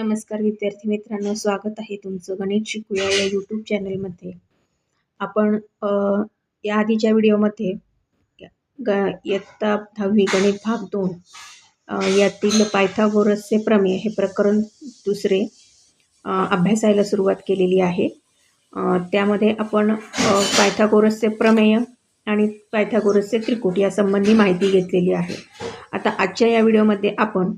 नमस्कार विद्यार्थी मित्रांनो स्वागत आहे तुमचं गणित शिकूया या यूट्यूब चॅनलमध्ये आपण या आधीच्या व्हिडिओमध्ये ग इयत्ता दहावी गणित भाग दोन यातील पायथागोरसचे प्रमेय हे प्रकरण दुसरे अभ्यासायला सुरुवात केलेली आहे. त्यामध्ये आपण पायथागोरसचे प्रमेय आणि पायथागोरसचे त्रिकूट यासंबंधी माहिती घेतलेली आहे. आता आजच्या या व्हिडिओमध्ये आपण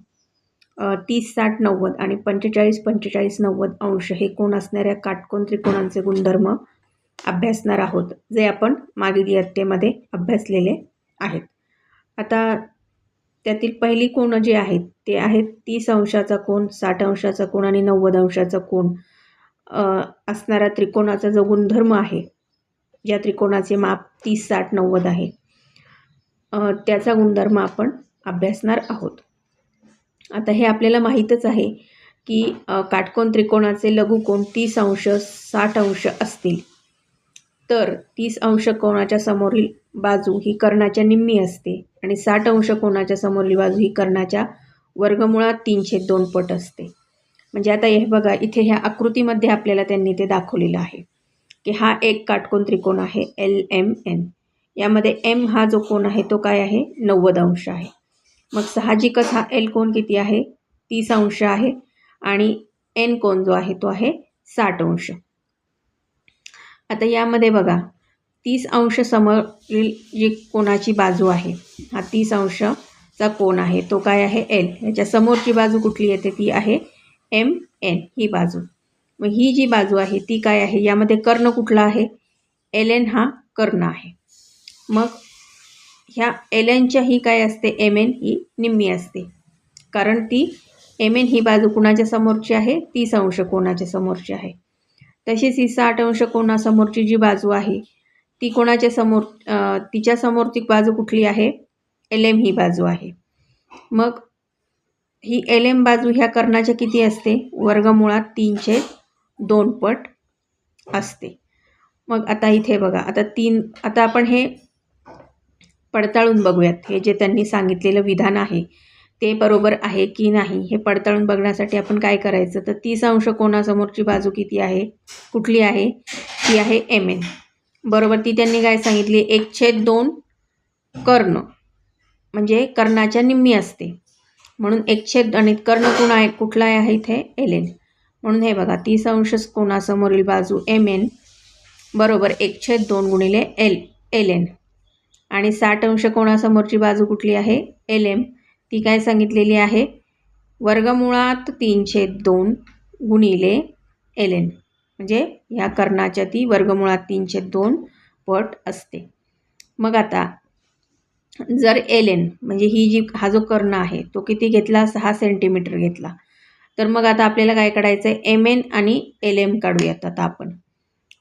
तीस साठ नव्वद आणि पंचेचाळीस पंचेचाळीस नव्वद अंश हे कोण असणाऱ्या काटकोन त्रिकोणांचे गुणधर्म अभ्यासणार आहोत जे आपण मागील इयत्तेमध्ये अभ्यासलेले आहेत. आता त्यातील पहिली कोण जे आहेत ते आहेत तीस अंशाचा कोण साठ अंशाचा कोण आणि नव्वद अंशाचा कोण असणारा त्रिकोणाचा जो गुणधर्म आहे ज्या त्रिकोणाचे माप तीस साठ नव्वद आहे. त्याचा गुणधर्म आपण अभ्यासणार आहोत. आता हे आपल्याला माहीतच आहे की काटकोन त्रिकोणाचे लघुकोन तीस अंश साठ अंश असतील. तर तीस अंश कोणाच्या समोरील बाजू ही कर्णाच्या निम्मी असते आणि साठ अंश कोणाच्या समोरील बाजू ही कर्णाच्या वर्गमुळात तीनशे दोन पट असते. म्हणजे आता हे बघा इथे ह्या आकृतीमध्ये आपल्याला त्यांनी ते दाखवलेलं आहे की हा एक काटकोन त्रिकोण आहे एल एम एन यामध्ये एम हा जो कोण आहे तो काय आहे? नव्वद अंश आहे. मग साहजिकच हा एल कोण किती आहे? तीस अंश आहे. आणि एन कोण जो आहे तो आहे साठ अंश. आता यामध्ये बघा तीस अंश समोरील जी कोणाची बाजू आहे हा तीस अंशचा कोण आहे तो काय आहे? एल याच्या समोरची बाजू कुठली येते? ती आहे एम एन ही बाजू. मग ही जी बाजू आहे ती काय आहे? यामध्ये कर्ण कुठला आहे? एल एन हा कर्ण आहे. मग ह्या एल एनच्या ही काय असते? एम एन ही निम्मी असते. कारण ती एम एन ही बाजू कुणाच्या समोरची आहे? तीस अंश कोणाच्या समोरची आहे. तशीच ही साठ अंश कोणासमोरची जी बाजू आहे ती कोणाच्या समोर तिच्या समोर ती बाजू कुठली आहे? एल एम ही बाजू आहे. मग ही एल एम बाजू ह्या कर्णाच्या किती असते? वर्गमुळात तीनशे दोन पट असते. मग आता इथे बघा आता तीन आता आपण हे पडताळून बघूयात. हे जे त्यांनी सांगितलेलं विधान आहे ते बरोबर आहे की नाही हे पडताळून बघण्यासाठी आपण काय करायचं? तर तीस अंश कोणासमोरची बाजू किती आहे? कुठली आहे? ती आहे एम एन बरोबर ती त्यांनी काय सांगितली? एक छेद दोन कर्ण. म्हणजे कर्णाच्या निम्मी असते. म्हणून एक छेद आणि कर्ण कोण आहे? कुठला आहे इथे? एल एन म्हणून हे बघा तीस अंश कोणासमोरील बाजू एम एन बरोबर एक छेद दोन गुणिले एल एल एन आणि साठ अंश कोणासमोरची बाजू कुठली आहे? एल एम ती काय सांगितलेली आहे? वर्गमुळात तीनशे दोन गुणिले एल एन म्हणजे ह्या कर्णाच्या ती वर्गमुळात तीनशे दोन पट असते. मग आता जर एल एन म्हणजे ही जी हा जो कर्ण आहे तो किती घेतला? सहा सेंटीमीटर घेतला. तर मग आता आपल्याला काय काढायचं आहे एम एन आणि एल एम काढूयात आता आपण.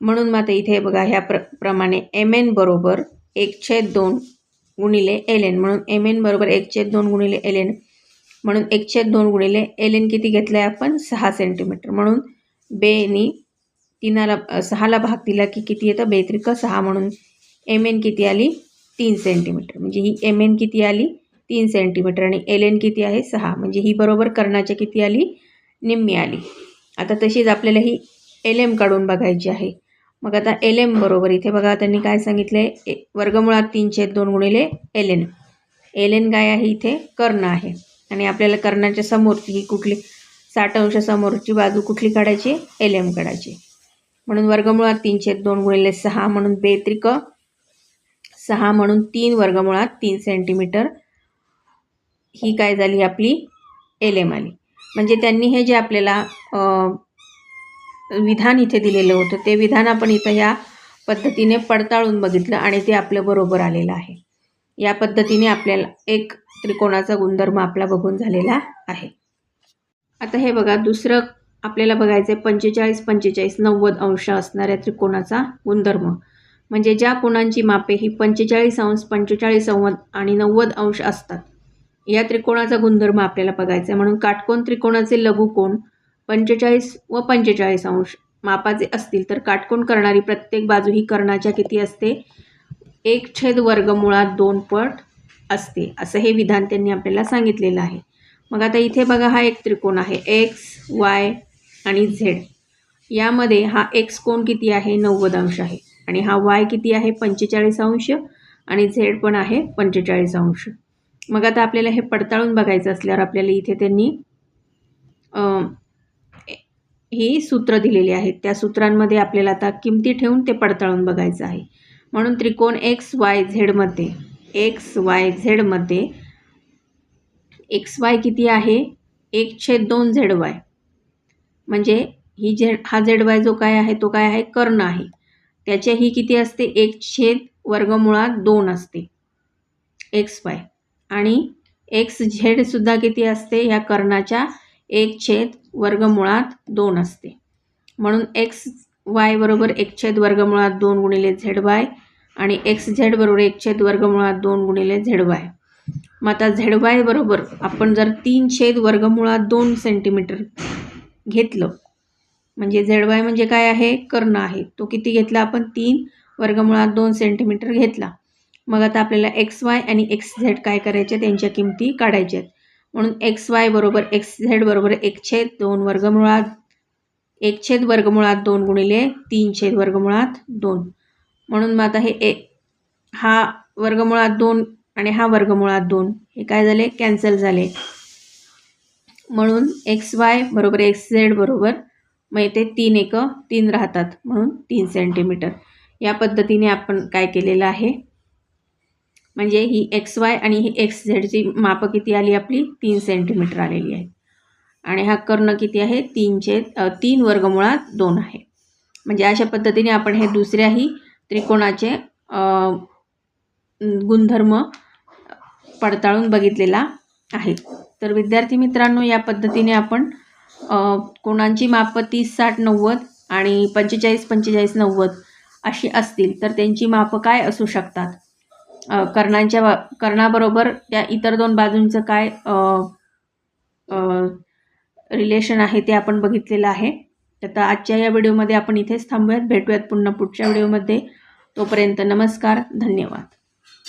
म्हणून मग आता इथे बघा ह्या प्र प्रमाणे एम एन बरोबर एक छेद दोन गुणिले एल एन म्हणून एम एन बरोबर एक छेद दोन गुणिले एल एन म्हणून एक छेद दोन गुणिले एल एन किती घेतलं आहे आपण? सहा सेंटीमीटर म्हणून बेनी तीनाला सहाला भाग दिला की किती येतं? बेत्रिक सहा म्हणून एम एन किती आली? तीन सेंटीमीटर म्हणजे ही एम एन किती आली? तीन सेंटीमीटर आणि एल एन किती आहे? सहा. म्हणजे ही बरोबर कर्णाच्या किती आली? निम्मी आली. आता तशीच आपल्याला ही एल एम काढून बघायची आहे. मग आता एल एम बरोबर. इथे बघा त्यांनी काय सांगितलं आहे वर्गमुळात तीनशे दोन गुणिले एल एन एल एन काय आहे इथे? कर्ण आहे. आणि आपल्याला कर्णाच्या समोरची ही कुठली साठ अंश समोरची बाजू कुठली काढायची? एल एम काढायची. म्हणून वर्गमुळात तीनशे दोन गुणिले सहा म्हणून बेत्रिक सहा म्हणून तीन वर्गमुळात तीन सेंटीमीटर ही काय झाली आपली? एल एम आली. म्हणजे त्यांनी हे जे आपल्याला विधान इथे दिलेलं होतं. ते विधान आपण इथं या पद्धतीने पडताळून बघितलं आणि ते आपलं बरोबर आलेलं आहे. या पद्धतीने आपल्याला एक त्रिकोणाचा गुणधर्म आपला बघून झालेला आहे. आता हे बघा दुसरं आपल्याला बघायचं आहे पंचेचाळीस पंचेचाळीस नव्वद अंश असणाऱ्या त्रिकोणाचा गुणधर्म. म्हणजे ज्या कोणांची मापे ही पंचेचाळीस अंश पंचेचाळीस अंश आणि नव्वद अंश असतात. या त्रिकोणाचा गुणधर्म आपल्याला बघायचा आहे म्हणून काटकोन त्रिकोणाचे लघुकोण पंचेचाळीस व पंचेचाळीस अंश मापाचे असतील तर काटकोन करणारी प्रत्येक बाजू ही कर्णाच्या किती असते? एक छेद वर्गमुळात दोन पट असते. असं हे विधान त्यांनी आपल्याला सांगितलेलं आहे. मग आता इथे बघा हा एक त्रिकोण आहे. एक्स वाय आणि झेड यामध्ये हा एक्स कोण किती आहे? नव्वद अंश आहे. आणि हा वाय किती आहे? पंचेचाळीस अंश. आणि झेड पण आहे पंचेचाळीस अंश. मग आता आपल्याला हे पडताळून बघायचं असल्यावर आपल्याला इथे त्यांनी ही सूत्र दिलेली आहेत. त्या सूत्रांमध्ये आपल्याला आता किमती ठेवून ते पडताळून बघायचं आहे. म्हणून त्रिकोण एक्स वाय झेडमध्ये एक्स वाय झेडमध्ये एक्स वाय किती आहे? एक छेद दोन झेड वाय म्हणजे ही झेड हा झेड वाय जो काय आहे तो काय आहे? कर्ण आहे. त्याच्या ही किती असते? एक छेद वर्गमुळात दोन असते. एक्स वाय आणि एक्स झेडसुद्धा किती असते? ह्या कर्णाच्या एक छेद वर्गमुळात दोन असते. म्हणून एक्स वाय बरोबर एक छेद वर्गमुळात दोन गुणिले झेड वाय आणि एक्स झेड बरोबर एक छेद वर्गमुळात दोन गुणिले झेड वाय मग आता झेड वाय बरोबर आपण जर तीन छेद वर्गमुळात दोन सेंटीमीटर घेतलं म्हणजे झेड वाय म्हणजे काय आहे? कर्ण आहे. तो किती घेतला आपण? तीन वर्गमुळात दोन सेंटीमीटर घेतला. मग आता आपल्याला एक्स वाय आणि एक्स झेड काय करायचे? त्यांच्या किमती काढायच्या आहेत. म्हणून एक्स वाय बरोबर एक्स झेड बरोबर एक छेद दोन वर्गमुळात एक छेद वर्गमुळात दोन गुणिले तीन छेद वर्गमुळात दोन. म्हणून मग आता हे ए हा वर्गमुळात दोन आणि हा वर्गमुळात दोन हे काय झाले? कॅन्सल झाले. म्हणून एक्स वाय बरोबर एक्स झेड बरोबर मग येथे तीन एक तीन राहतात म्हणून तीन सेंटीमीटर. या पद्धतीने आपण काय केलेलं आहे? म्हणजे ही एक्स वाय आणि ही एक्स झेडची मापं किती आली आपली? तीन सेंटीमीटर आलेली आहे. आणि हा कर्ण किती आहे? तीनचे तीन वर्गमुळात दोन आहे. म्हणजे अशा पद्धतीने आपण हे दुसऱ्याही त्रिकोणाचे गुणधर्म पडताळून बघितलेला आहे. तर विद्यार्थी मित्रांनो या पद्धतीने आपण कोणांची मापं तीस साठ नव्वद आणि पंचेचाळीस पंचेचाळीस नव्वद अशी असतील तर त्यांची मापं काय असू शकतात? कर्णांच्या बा कर्णाबरोबर त्या इतर दोन बाजूंचं काय रिलेशन आहे ते आपण बघितलेलं आहे. तर आजच्या या व्हिडिओमध्ये आपण इथेच थांबूयात. भेटूयात पुन्हा पुढच्या व्हिडिओमध्ये. तोपर्यंत नमस्कार धन्यवाद.